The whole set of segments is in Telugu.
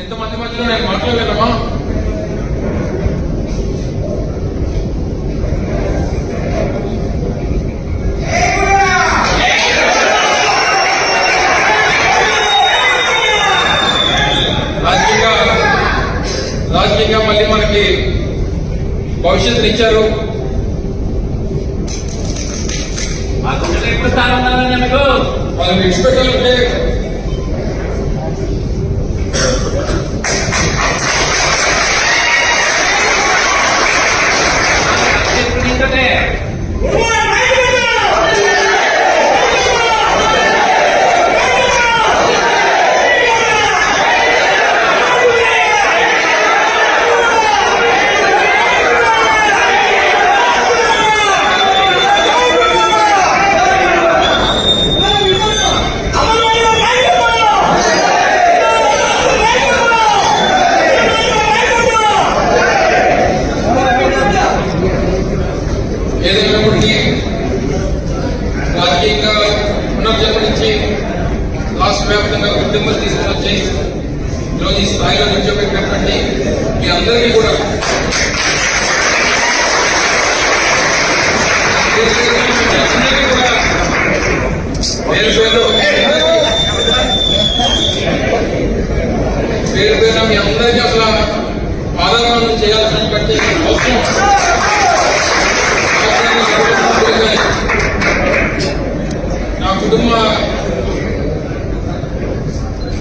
ఎంతమంది మధ్యలో నేను మాట్లాడలేదమ్మా రాజకీయంగా రాజకీయంగా మళ్ళీ మనకి భవిష్యత్తుని ఇచ్చారు. మా ఏదైనప్పటికీ రాజకీయంగా పునర్జన్మ రాష్ట్ర వ్యాప్తంగా ఉద్యమాలు తీసుకుని వచ్చి ఈరోజు ఈ స్థాయిలో నిల్చోబెట్టినటువంటి మీ అందరికీ కూడా మీ అందరికీ కూడా పేరు పేరు పేరు మీ అందరికీ అసలు పాదగ్రహణం చేయాల్సినటువంటి అవసరం నా కుటుంబ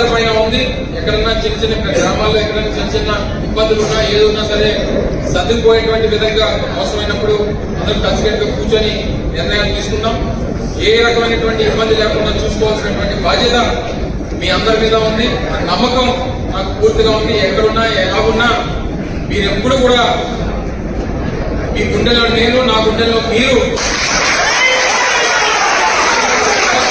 అందరి పైన ఉంది. ఎక్కడన్నా చిన్న చిన్న గ్రామాల్లో ఎక్కడైనా చిన్న చిన్న ఇబ్బందులు ఉన్నా ఏదున్నా సరే సర్దుకుపోయేటువంటి విధంగా అవసరమైనప్పుడు అందరూ కలిసికట్టుగా కూర్చొని నిర్ణయాలు తీసుకుందాం. ఏ రకమైనటువంటి ఇబ్బంది లేకుండా చూసుకోవాల్సినటువంటి బాధ్యత మీ అందరి మీద ఉంది. ఆ నమ్మకం నాకు పూర్తిగా ఉంది. ఎక్కడున్నా ఎలా ఉన్నా మీరు కూడా మీ గుండెలో నేను నా గుండెలో మీరు